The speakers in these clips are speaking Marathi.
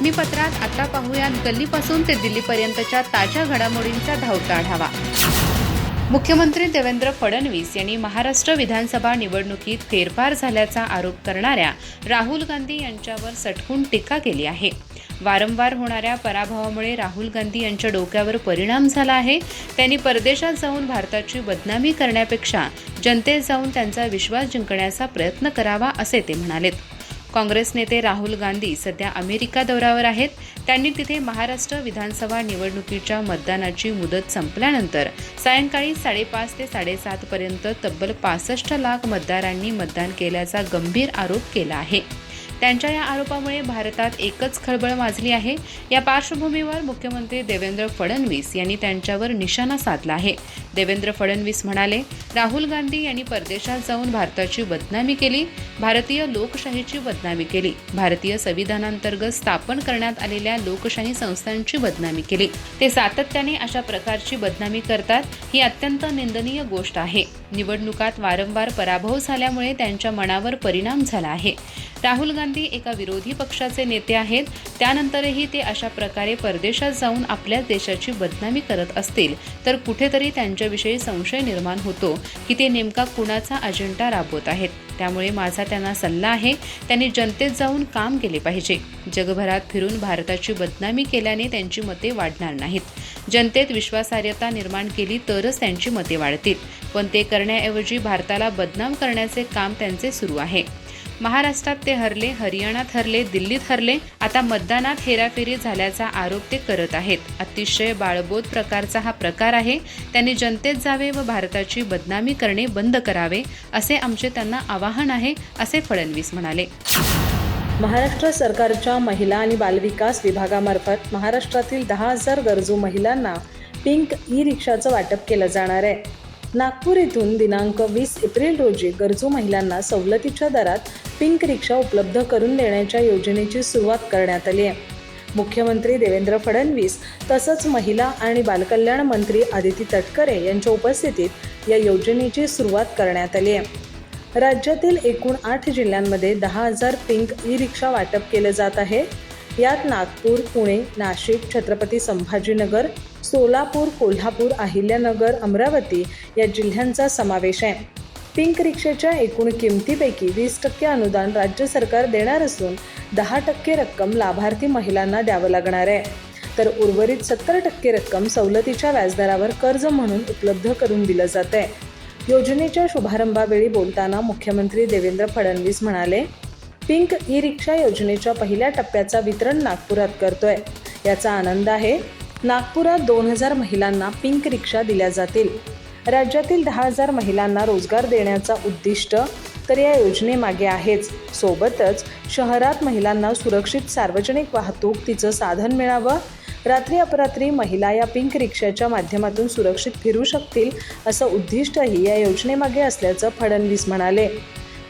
बातमीपत्रात आता पाहूयात. गल्लीपासून ते दिल्लीपर्यंतच्या ताज्या घडामोडींचा धावता आढावा. मुख्यमंत्री देवेंद्र फडणवीस यांनी महाराष्ट्र विधानसभा निवडणुकीत फेरफार झाल्याचा आरोप करणाऱ्या राहुल गांधी यांच्यावर सटकून टीका केली आहे. वारंवार होणाऱ्या पराभवामुळे राहुल गांधी यांच्या डोक्यावर परिणाम झाला आहे. त्यांनी परदेशात जाऊन भारताची बदनामी करण्यापेक्षा जनतेत जाऊन त्यांचा विश्वास जिंकण्याचा प्रयत्न करावा असे ते म्हणालेत. काँग्रेस नेते राहुल गांधी सध्या अमेरिका दौऱ्यावर आहेत. त्यांनी तिथे महाराष्ट्र विधानसभा निवडणुकीच्या मतदानाची मुदत संपल्यानंतर सायंकाळी साडेपाच ते साडेसातपर्यंत तब्बल पासष्ट लाख मतदारांनी मतदान केल्याचा गंभीर आरोप केला आहे. त्यांच्या या आरोपामुळे भारतात एकच खळबळ माजली आहे. या पार्श्वभूमीवर मुख्यमंत्री देवेंद्र फडणवीस यांनी त्यांच्यावर निशाणा साधला आहे. देवेंद्र फडणवीस म्हणाले राहुल गांधी यांनी परदेशात जाऊन भारताची बदनामी केली भारतीय लोकशाहीची बदनामी केली. भारतीय संविधानांतर्गत स्थापन करण्यात आलेल्या लोकशाही संस्थांची बदनामी केली. ते सातत्याने अशा प्रकारची बदनामी करतात ही अत्यंत निंदनीय गोष्ट आहे. निवडणुकात वारंवार पराभव झाल्यामुळे त्यांच्या मनावर परिणाम झाला आहे. राहुल गांधी एका विरोधी पक्षाचे नेते आहेत. त्यानंतरही ते अशा प्रकारे परदेशात जाऊन आपल्याच देशाची बदनामी करत असतील तर कुठेतरी त्यांच्याविषयी संशय निर्माण होतो की ते नेमका कुणाचा अजेंडा राबवत आहेत. त्यामुळे माझा त्यांना सल्ला आहे त्यांनी जनतेत जाऊन काम केले पाहिजे. जगभरात फिरून भारताची बदनामी केल्याने त्यांची मते वाढणार नाहीत. जनतेत विश्वासार्हता निर्माण केली तरच त्यांची मते वाढतील. पण ते करण्याऐवजी भारताला बदनाम करण्याचे काम त्यांचे सुरू आहे. महाराष्ट्रात ते हरले हरियाणात हरले दिल्लीत हरले आता मतदानात हेराफेरी झाल्याचा आरोप ते करत आहेत. अतिशय बाळबोध प्रकारचा हा प्रकार आहे. त्यांनी जनतेत जावे व भारताची बदनामी करणे बंद करावे असे आमचे त्यांना आवाहन आहे असे फडणवीस म्हणाले. महाराष्ट्र सरकारच्या महिला आणि बालविकास विभागामार्फत महाराष्ट्रातील दहा हजार गरजू महिलांना पिंक ई रिक्षाचं वाटप केलं जाणार आहे. नागपूर येथून दिनांक वीस एप्रिल रोजी गरजू महिलांना सवलतीच्या दरात पिंक रिक्षा उपलब्ध करून देण्याच्या योजनेची सुरुवात करण्यात आली आहे. मुख्यमंत्री देवेंद्र फडणवीस तसंच महिला आणि बालकल्याण मंत्री आदिती तटकरे यांच्या उपस्थितीत या योजनेची सुरुवात करण्यात आली आहे. राज्यातील एकूण आठ जिल्ह्यांमध्ये दहा हजार पिंक ई रिक्षा वाटप केलं जात आहे. यात नागपूर पुणे नाशिक छत्रपती संभाजीनगर सोलापूर कोल्हापूर अहिल्यानगर अमरावती या जिल्ह्यांचा समावेश आहे. पिंक रिक्षेच्या एकूण किमतीपैकी वीस टक्के अनुदान राज्य सरकार देणार असून दहा टक्के रक्कम लाभार्थी महिलांना द्यावं लागणार आहे. तर उर्वरित सत्तर टक्के रक्कम सवलतीच्या व्याजदरावर कर्ज म्हणून उपलब्ध करून दिलं जात आहे. योजनेच्या शुभारंभावेळी बोलताना मुख्यमंत्री देवेंद्र फडणवीस म्हणाले पिंक ई रिक्षा योजनेच्या पहिल्या टप्प्याचा वितरण नागपुरात करतोय. याचा आनंद आहे. नागपुरात दोन हजार महिलांना पिंक रिक्षा दिल्या जातील. राज्यातील दहा हजार महिलांना रोजगार देण्याचा उद्दिष्ट तर या योजनेमागे आहेच. सोबतच शहरात महिलांना सुरक्षित सार्वजनिक वाहतूक तिचं साधन मिळावं. रात्री अपरात्री महिला या पिंक रिक्षाच्या माध्यमातून सुरक्षित फिरू शकतील असं उद्दिष्टही या योजनेमागे असल्याचं फडणवीस म्हणाले.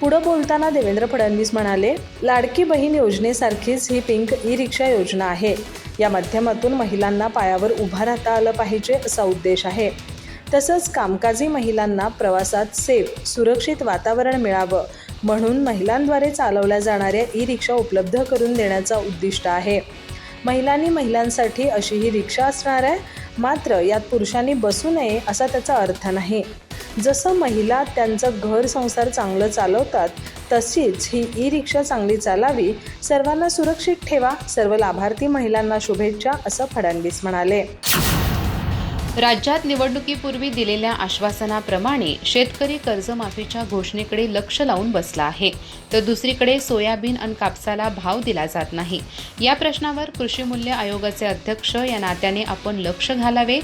पुढं बोलताना देवेंद्र फडणवीस म्हणाले लाडकी बहीण योजनेसारखीच ही पिंक ई रिक्षा योजना आहे. या माध्यमातून महिलांना पायावर उभा राहता आलं पाहिजे असा उद्देश आहे. तसंच कामकाजी महिलांना प्रवासात सेफ सुरक्षित वातावरण मिळावं म्हणून महिलांद्वारे चालवल्या जाणाऱ्या ई रिक्षा उपलब्ध करून देण्याचा उद्दिष्ट आहे. महिलांनी महिलांसाठी अशी ही रिक्षा असणार आहे मात्र यात पुरुषांनी बसू नये असा त्याचा अर्थ नाही. जसं महिला त्यांचं घर संसार चांगलं चालवतात तशीच ही ई रिक्षा चांगली चालावी सर्वांना सुरक्षित ठेवा सर्व लाभार्थी महिलांना शुभेच्छा असं फडणवीस म्हणाले. राज्यात निवडणुकीपूर्वी दिलेल्या आश्वासनाप्रमाणे शेतकरी कर्जमाफीच्या घोषणेकडे लक्ष लावून बसला आहे. तर दुसरीकडे सोयाबीन आणि कापसाला भाव दिला जात नाही. या प्रश्नावर कृषी मूल्य आयोगाचे अध्यक्ष या नात्याने आपण लक्ष घालावे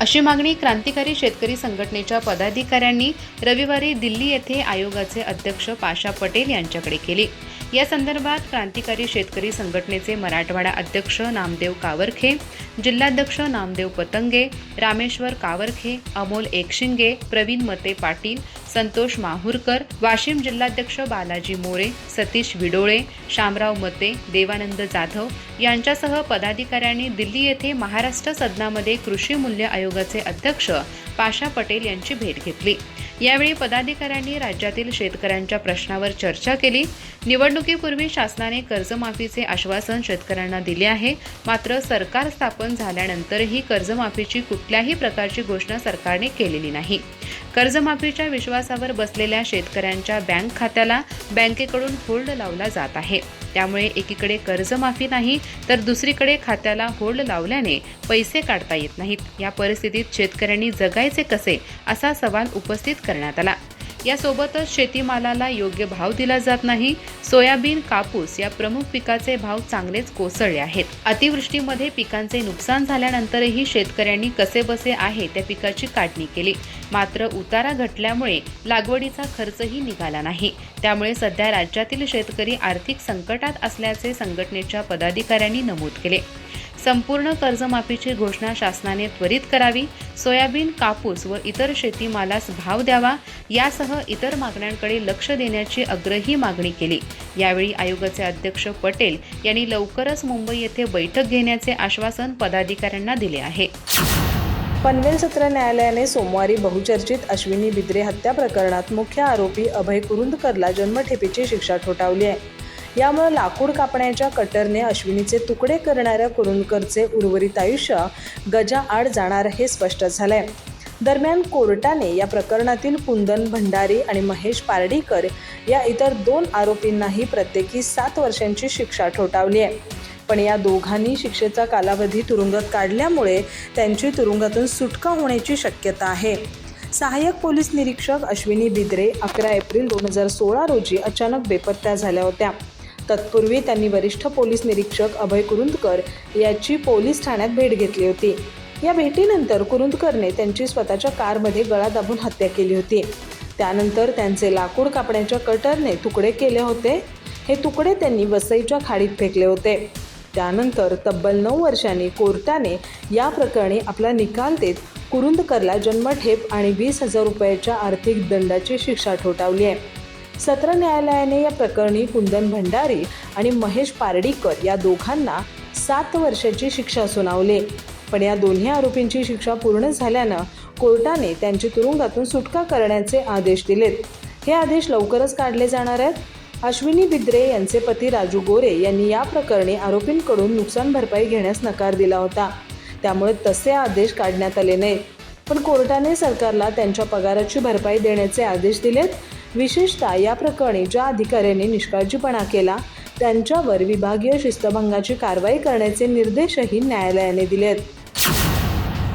अशी मागणी क्रांतिकारी शेतकरी संघटनेच्या पदाधिकाऱ्यांनी रविवारी दिल्ली येथे आयोगाचे अध्यक्ष पाशा पटेल यांच्याकडे केली. या संदर्भात क्रांतिकारी शेतकरी संघटनेचे मराठवाडा अध्यक्ष नामदेव कावरखे जिल्हाध्यक्ष नामदेव पतंगे रामेश्वर कावरखे अमोल एकशिंगे प्रवीण मते पाटील संतोष माहूरकर वाशिम जिल्हाध्यक्ष बालाजी मोरे सतीश विडोळे शामराव मते देवानंद जाधव यांच्यासह पदाधिकाऱ्यांनी दिल्ली येथे महाराष्ट्र सदनामध्ये कृषी मूल्य आयोगाचे अध्यक्ष पाशा पटेल यांची भेट घेतली. यावेळी पदाधिकाऱ्यांनी राज्यातील शेतकऱ्यांच्या प्रश्नावर चर्चा केली. निवडणुकीपूर्वी शासनाने कर्जमाफीचे आश्वासन शेतकऱ्यांना दिले आहे. मात्र सरकार स्थापन झाल्यानंतरही कर्जमाफीची कुठल्याही प्रकारची घोषणा सरकारने केलेली नाही. कर्जमाफीच्या विश्वासावर बसलेल्या शेतकऱ्यांच्या बँक खात्याला बँकेकडून होल्ड लावला जात आहे. त्यामुळे एकीकडे कर्जमाफी नाही तर दुसरीकडे खात्याला होल्ड लावल्याने पैसे काढता येत नाहीत. या परिस्थितीत शेतकऱ्यांनी जगायचे कसे असा सवाल उपस्थित करण्यात आला. यासोबतच शेतीमालाला योग्य भाव दिला जात नाही. सोयाबीन कापूस या प्रमुख पिकाचे भाव चांगलेच कोसळले आहेत. अतिवृष्टीमध्ये पिकांचे नुकसान झाल्यानंतरही शेतकऱ्यांनी कसेबसे आहे त्या पिकाची काढणी केली. मात्र उतारा घटल्यामुळे लागवडीचा खर्चही निघाला नाही. त्यामुळे सध्या राज्यातील शेतकरी आर्थिक संकटात असल्याचे संघटनेच्या पदाधिकाऱ्यांनी नमूद केले. संपूर्ण कर्जमाफीची घोषणा शासनाने त्वरित करावी. सोयाबीन कापूस व इतर शेतीमालास भाव द्यावा. यासह इतर मागण्यांकडे लक्ष देण्याची अग्रही मागणी केली. यावेळी आयोगाचे अध्यक्ष पटेल यांनी लवकरच मुंबई येथे बैठक घेण्याचे आश्वासन पदाधिकाऱ्यांना दिले आहे. पनवेल सत्र न्यायालयाने सोमवारी बहुचर्चित अश्विनी बिद्रे हत्या प्रकरणात मुख्य आरोपी अभय कुरुंदकरला जन्मठेपेची शिक्षा ठोठावली आहे. यामुळे लाकूड कापण्याच्या कटरने अश्विनीचे तुकडे करणाऱ्या कुरुंदकरचे उर्वरित आयुष्य गजाआड जाणार हे स्पष्ट झालंय. दरम्यान कोर्टाने या प्रकरणातील कुंदन भंडारी आणि महेश पारडीकर या इतर दोन आरोपींनाही प्रत्येकी सात वर्षांची शिक्षा ठोठावली आहे. पण या दोघांनी शिक्षेचा कालावधी तुरुंगात काढल्यामुळे त्यांची तुरुंगातून सुटका होण्याची शक्यता आहे. सहाय्यक पोलीस निरीक्षक अश्विनी बिद्रे अकरा एप्रिल दोन हजार सोळा रोजी अचानक बेपत्ता झाल्या होत्या. तत्पूर्वी त्यांनी वरिष्ठ पोलीस निरीक्षक अभय कुरुंदकर याची पोलीस ठाण्यात भेट घेतली होती. या भेटीनंतर कुरुंदकरने त्यांची स्वतःच्या कारमध्ये गळा दाबून हत्या केली होती. त्यानंतर त्यांचे लाकूड कापण्याच्या कटरने तुकडे केले होते. हे तुकडे त्यांनी वसईच्या खाडीत फेकले होते. त्यानंतर तब्बल नऊ वर्षांनी कोर्टाने या प्रकरणी आपला निकाल देत कुरुंदकरला जन्मठेप आणि वीस हजार रुपयाच्या आर्थिक दंडाची शिक्षा ठोठावली आहे. सत्र न्यायालयाने या प्रकरणी कुंदन भंडारी आणि महेश पारडीकर या दोघांना सात वर्षाची शिक्षा सुनावली. पण या दोन्ही आरोपींची शिक्षा पूर्ण झाल्यानं कोर्टाने त्यांची तुरुंगातून सुटका करण्याचे आदेश दिलेत. हे आदेश लवकरच काढले जाणार आहेत. अश्विनी बिद्रे यांचे पती राजू गोरे यांनी या प्रकरणी आरोपींकडून नुकसान भरपाई घेण्यास नकार दिला होता. त्यामुळे तसे आदेश काढण्यात आले नाहीत. पण कोर्टाने सरकारला त्यांच्या पगाराची भरपाई देण्याचे आदेश दिलेत. विशेषतः या प्रकरणी ज्या अधिकाऱ्यांनी निष्काळजीपणा केला त्यांच्यावर विभागीय शिस्तभंगाची कारवाई करण्याचे निर्देशही न्यायालयाने दिलेत.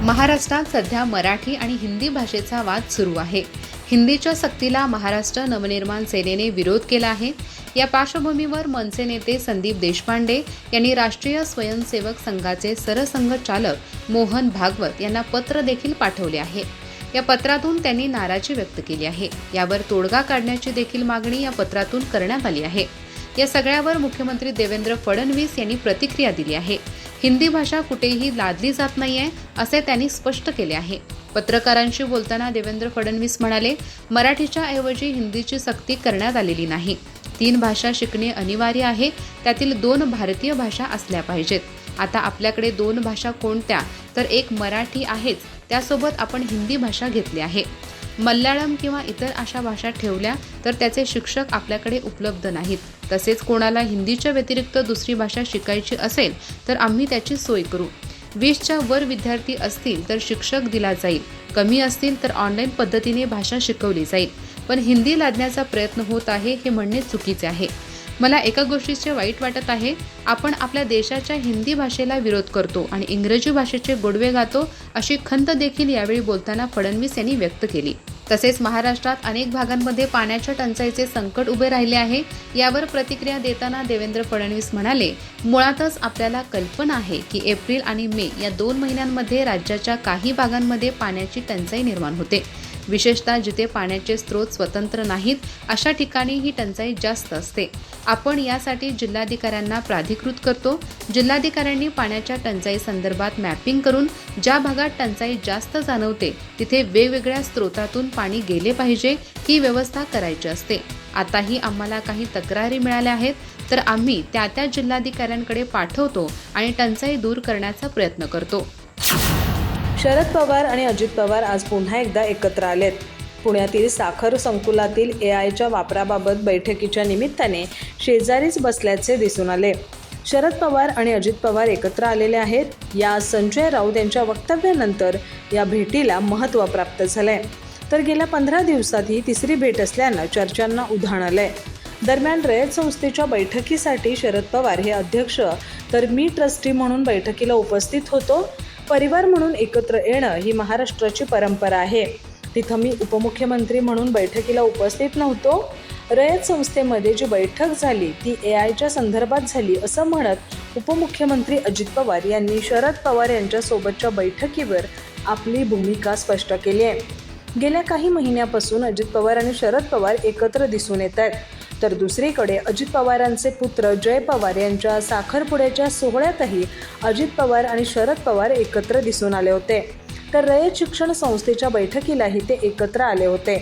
महाराष्ट्रात सध्या मराठी आणि हिंदी भाषेचा वाद सुरू आहे. हिंदीच्या सक्तीला महाराष्ट्र नवनिर्माण सेनेने विरोध केला आहे. या पार्श्वभूमीवर मनसे नेते संदीप देशपांडे यांनी राष्ट्रीय स्वयंसेवक संघाचे सरसंघचालक मोहन भागवत यांना पत्र देखील पाठवले आहे. या पत्रातून त्यांनी नाराजी व्यक्त केली आहे. यावर तोडगा काढण्याची देखील मागणी या पत्रातून करण्यात आली आहे. या सगळ्यावर मुख्यमंत्री देवेंद्र फडणवीस यांनी प्रतिक्रिया दिली आहे. हिंदी भाषा कुठेही लादली जात नाहीये असे त्यांनी स्पष्ट केले आहे. पत्रकारांशी बोलताना देवेंद्र फडणवीस म्हणाले मराठीच्या ऐवजी हिंदीची सक्ती करण्यात आलेली नाही. तीन भाषा शिकणे अनिवार्य आहे. त्यातील दोन भारतीय भाषा असल्या पाहिजेत. आता आपल्याकडे दोन भाषा कोणत्या? तर एक मराठी आहेच. त्यासोबत आपण हिंदी भाषा घेतली आहे. मल्याळम किंवा इतर अशा भाषा ठेवल्या तर त्याचे शिक्षक आपल्याकडे उपलब्ध नाहीत. तसेच कोणाला हिंदीच्या व्यतिरिक्त दुसरी भाषा शिकायची असेल तर आम्ही त्याची सोय करू. वीसच्या वर विद्यार्थी असतील तर शिक्षक दिला जाईल. कमी असतील तर ऑनलाईन पद्धतीने भाषा शिकवली जाईल. पण हिंदी लादण्याचा प्रयत्न होत आहे हे म्हणणे चुकीचे आहे. मला एका गोष्टीचे वाईट वाटत आहे आपण आपल्या देशाच्या हिंदी भाषेला विरोध करतो आणि इंग्रजी भाषेचे गोडवे गातो अशी खंत देखील यावेळी बोलताना फडणवीस यांनी व्यक्त केली. तसेच महाराष्ट्रात अनेक भागांमध्ये पाण्याच्या टंचाईचे संकट उभे राहिले आहे यावर प्रतिक्रिया देताना देवेंद्र फडणवीस म्हणाले मुळातच आपल्याला कल्पना आहे की एप्रिल आणि मे या दोन महिन्यांमध्ये राज्याच्या काही भागांमध्ये पाण्याची टंचाई निर्माण होते. विशेषतः जिथे पाण्याचे स्रोत स्वतंत्र नाहीत अशा ठिकाणी ही टंचाई जास्त असते. आपण यासाठी जिल्हाधिकाऱ्यांना प्राधिकृत करतो. जिल्हाधिकाऱ्यांनी पाण्याच्या टंचाई संदर्भात मॅपिंग करून ज्या भागात टंचाई जास्त जाणवते तिथे वेगवेगळ्या स्रोतातून पाणी गेले पाहिजे ही व्यवस्था करायची असते. आताही आम्हाला काही तक्रारी मिळाल्या आहेत तर आम्ही त्या त्या जिल्हाधिकाऱ्यांकडे पाठवतो आणि टंचाई दूर करण्याचा प्रयत्न करतो. शरद पवार आणि अजित पवार आज पुन्हा एकदा एकत्र आलेत. पुण्यातील साखर संकुलातील ए आयच्या वापराबाबत बैठकीच्या निमित्ताने शेजारीच बसल्याचे दिसून आले. शरद पवार आणि अजित पवार एकत्र आलेले आहेत. या संजय राऊत यांच्या वक्तव्यानंतर या भेटीला महत्त्व प्राप्त झालंय. तर गेल्या पंधरा दिवसात ही तिसरी भेट असल्यानं चर्चांना उधाण आलंय. दरम्यान रयत संस्थेच्या बैठकीसाठी शरद पवार हे अध्यक्ष तर मी ट्रस्टी म्हणून बैठकीला उपस्थित होतो. परिवार म्हणून एकत्र येणं ही महाराष्ट्राची परंपरा आहे. तिथं मी उपमुख्यमंत्री म्हणून बैठकीला उपस्थित नव्हतो. रयत संस्थेमध्ये जी बैठक झाली ती ए आयच्या संदर्भात झाली असं म्हणत उपमुख्यमंत्री अजित पवार यांनी शरद पवार यांच्यासोबतच्या बैठकीवर आपली भूमिका स्पष्ट केली आहे. गेल्या काही महिन्यापासून अजित पवार आणि शरद पवार एकत्र दिसून येत आहेत. तर दुसरीकडे अजित पवारांचे पुत्र जय पवार यांच्या साखरपुड्याच्या सोहळ्यातही अजित पवार आणि शरद पवार एकत्र दिसून आले होते. तर रयत शिक्षण संस्थेच्या बैठकीलाही ते एकत्र आले होते.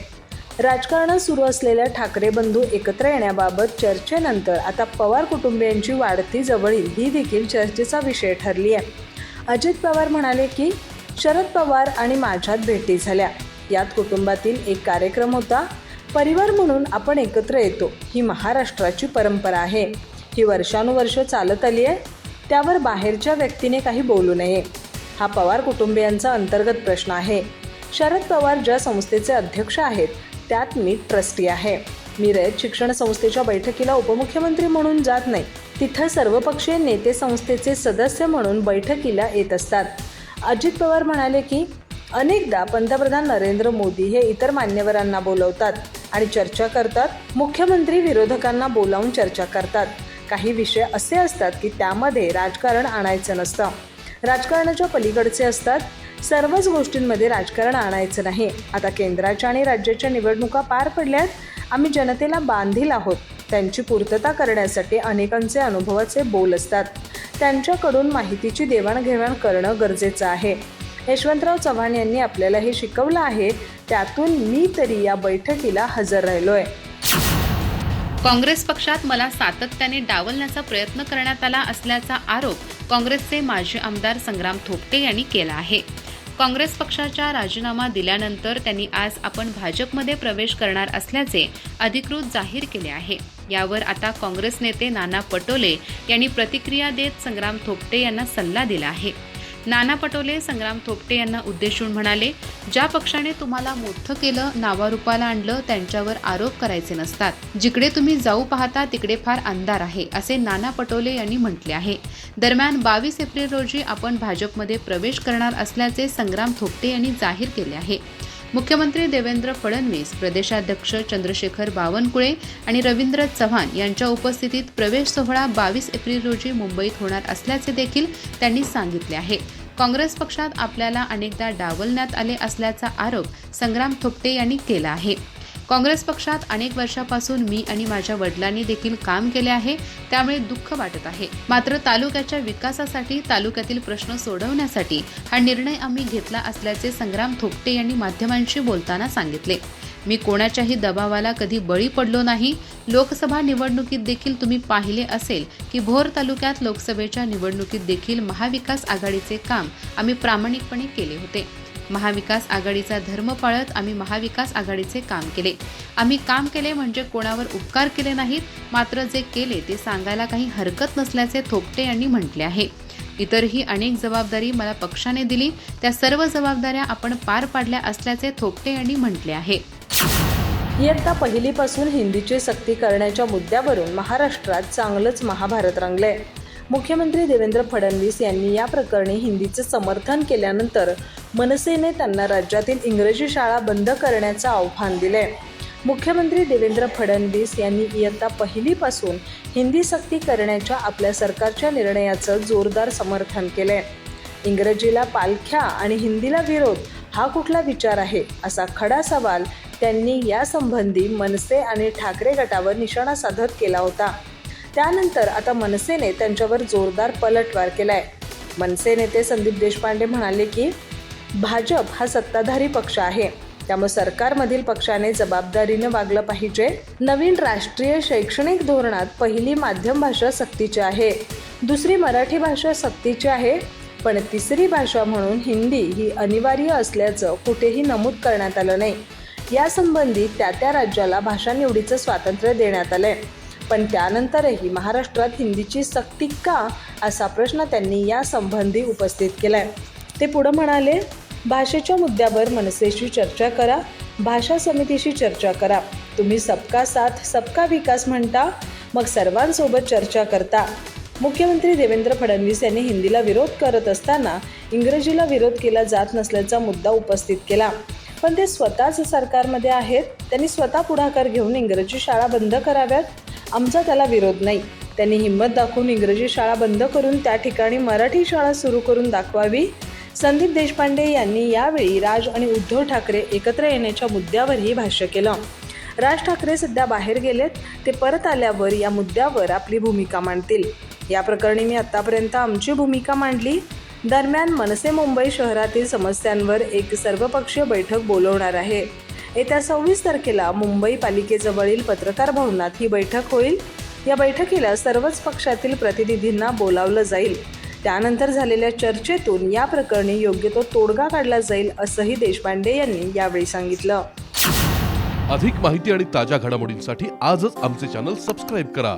राजकारणात सुरू असलेल्या ठाकरे बंधू एकत्र येण्याबाबत चर्चेनंतर आता पवार कुटुंबियांची वाढती जवळील ही देखील चर्चेचा विषय ठरली आहे. अजित पवार म्हणाले की शरद पवार आणि माझ्यात भेटी झाल्या. यात कुटुंबातील एक कार्यक्रम होता. परिवार म्हणून आपण एकत्र येतो. ही महाराष्ट्राची परंपरा आहे. ही वर्षानुवर्ष चालत आली आहे. त्यावर बाहेरच्या व्यक्तीने काही बोलू नये. हा पवार कुटुंबियांचा अंतर्गत प्रश्न आहे. शरद पवार ज्या संस्थेचे अध्यक्ष आहेत त्यात मी ट्रस्टी आहे. मी रयत शिक्षण संस्थेच्या बैठकीला उपमुख्यमंत्री म्हणून जात नाही. तिथं सर्वपक्षीय नेते संस्थेचे सदस्य म्हणून बैठकीला येत असतात. अजित पवार म्हणाले की अनेकदा पंतप्रधान नरेंद्र मोदी हे इतर मान्यवरांना बोलवतात. आणि चर्चा करतात मुख्यमंत्री विरोधकांना बोलावून चर्चा करतात. काही विषय असे असतात की त्यामध्ये राजकारण आणायचं नसतं. राजकारणाच्या पलीकडचे असतात. सर्वच गोष्टींमध्ये राजकारण आणायचं नाही. आता केंद्राच्या आणि राज्याच्या निवडणुका पार पडल्यात. आम्ही जनतेला बांधील आहोत. त्यांची पूर्तता करण्यासाठी अनेकांचे अनुभवाचे बोल असतात. त्यांच्याकडून माहितीची देवाणघेवाण करणं गरजेचं आहे. यशवंतराव चव्हाण यांनी आपल्याला हे शिकवलं आहे त्यातून मी तरी या बैठकीला हजर राहिलोय. काँग्रेस पक्षात मला सातत्याने डावलण्याचा प्रयत्न करण्यात आला असल्याचा आरोप काँग्रेसचे माजी आमदार संग्राम थोपटे यांनी केला आहे. काँग्रेस पक्षाचा राजीनामा दिल्यानंतर त्यांनी आज आपण भाजपमध्ये प्रवेश करणार असल्याचे अधिकृत जाहीर केले आहे. यावर आता काँग्रेस नेते नाना पटोले यांनी प्रतिक्रिया देत संग्राम थोपटे यांना सल्ला दिला आहे. नाना पटोले संग्राम थोपटे यांना उद्देशून म्हणाले ज्या पक्षाने तुम्हाला मोठं केलं नावारूपाला आणलं त्यांच्यावर आरोप करायचे नसतात. जिकडे तुम्ही जाऊ पाहता तिकडे फार अंधार आहे असे नाना पटोले यांनी म्हटले आहे. दरम्यान बावीस एप्रिल रोजी आपण भाजपमध्ये प्रवेश करणार असल्याचे संग्राम थोपटे यांनी जाहीर केले आहे. मुख्यमंत्री देवेंद्र फडणवीस प्रदेशाध्यक्ष चंद्रशेखर बावनकुळे आणि रवींद्र चव्हाण यांच्या उपस्थितीत प्रवेश सोहळा बावीस एप्रिल रोजी मुंबईत होणार असल्याचे देखील त्यांनी सांगितले आहे. काँग्रेस पक्षात आपल्याला अनेकदा डावलण्यात आले असल्याचा आरोप संग्राम थोपटे यांनी केला आहे. काँग्रेस पक्षात अनेक वर्षापासून मी आणि माझ्या वडिलांनी देखील काम केले आहे त्यामुळे दुःख वाटत आहे. मात्र तालुक्याच्या विकासासाठी तालुक्यातील प्रश्न सोडवण्यासाठी हा निर्णय आम्ही घेतला असल्याचे संग्राम थोपटे यांनी माध्यमांशी बोलताना सांगितले. मी कोणाच्याही दबावाला कधी बळी पडलो नाही. लोकसभा निवडणुकीत देखील तुम्ही पाहिले असेल की भोर तालुक्यात लोकसभेच्या निवडणुकीत देखील महाविकास आघाडीचे काम आम्ही प्रामाणिकपणे केले होते. महाविकास आघाडीचा धर्म पाळत आम्ही महाविकास आघाडीचे काम केले. आम्ही काम केले म्हणजे कोणावर उपकार केले नाहीत मात्र जे केले ते सांगायला काही हरकत नसल्याचे थोपटे यांनी म्हटले आहे. इतरही अनेक जबाबदारी मला पक्षाने दिली त्या सर्व जबाबदाऱ्या आपण पार पाडल्या असल्याचे थोपटे यांनी म्हटले आहे. इयत्ता पहिलीपासून हिंदीची सक्ती करण्याच्या मुद्द्यावरून महाराष्ट्रात चांगलंच महाभारत रंगलंय. मुख्यमंत्री देवेंद्र फडणवीस यांनी या प्रकरणी हिंदीचं समर्थन केल्यानंतर मनसेने त्यांना राज्यातील इंग्रजी शाळा बंद करण्याचं आव्हान दिले मुख्यमंत्री देवेंद्र फडणवीस यांनी इयत्ता पहिलीपासून हिंदी सक्ती करण्याच्या आपल्या सरकारच्या निर्णयाचं जोरदार समर्थन केलंय. इंग्रजीला पालख्या आणि हिंदीला विरोध हा कुठला विचार आहे असा खडा सवाल त्यांनी यासंबंधी मनसे आणि ठाकरे गटावर निशाणा साधत केला होता. त्यानंतर आता मनसेने त्यांच्यावर जोरदार पलटवार केलाय. मनसे नेते संदीप देशपांडे म्हणाले की भाजप हा सत्ताधारी पक्ष आहे. त्यामुळे सरकारमधील पक्षाने जबाबदारीने वागलं पाहिजे. नवीन राष्ट्रीय शैक्षणिक धोरणात पहिली माध्यम भाषा सक्तीची आहे. दुसरी मराठी भाषा सक्तीची आहे. पण तिसरी भाषा म्हणून हिंदी ही अनिवार्य असल्याचं कुठेही नमूद करण्यात आलं नाही. यासंबंधी त्या त्या राज्याला भाषा निवडीचं स्वातंत्र्य देण्यात आलंय. पण त्यानंतरही महाराष्ट्रात हिंदीची सक्ती का असा प्रश्न त्यांनी यासंबंधी उपस्थित केलाय. ते पुढे म्हणाले भाषेच्या मुद्द्यावर मनसेशी चर्चा करा भाषा समितीशी चर्चा करा. तुम्ही सबका साथ सबका विकास म्हणता मग सर्वांसोबत चर्चा करता. मुख्यमंत्री देवेंद्र फडणवीस यांनी हिंदीला विरोध करत असताना इंग्रजीला विरोध केला जात नसल्याचा मुद्दा उपस्थित केला. पण ते स्वतःच सरकारमध्ये आहेत? त्यांनी स्वतः पुढाकार घेऊन इंग्रजी शाळा बंद कराव्यात? आमचा त्याला विरोध नाही. त्यांनी हिंमत दाखवून इंग्रजी शाळा बंद करून त्या ठिकाणी मराठी शाळा सुरू करून दाखवावी. संदीप देशपांडे यांनी यावेळी राज आणि उद्धव ठाकरे एकत्र येण्याच्या मुद्द्यावरही भाष्य केलं. राज ठाकरे सध्या बाहेर गेलेत. ते परत आल्यावर या मुद्द्यावर आपली भूमिका मांडतील. या प्रकरणी मी आतापर्यंत आमची भूमिका मांडली. दरम्यान मनसे मुंबई शहरातील समस्यांवर एक सर्वपक्षीय बैठक बोलवणार आहे. येत्या सव्वीस तारखेला मुंबई पालिकेजवळील पत्रकार भवनात ही बैठक होईल. या बैठकीला सर्वच पक्षातील प्रतिनिधींना बोलावलं जाईल. त्यानंतर झालेल्या चर्चेतून या प्रकरणी योग्य तो तोडगा काढला जाईल असंही देशपांडे यांनी यावेळी सांगितलं. अधिक माहिती आणि ताज्या घडामोडींसाठी आजच आमचे चॅनल सबस्क्राईब करा.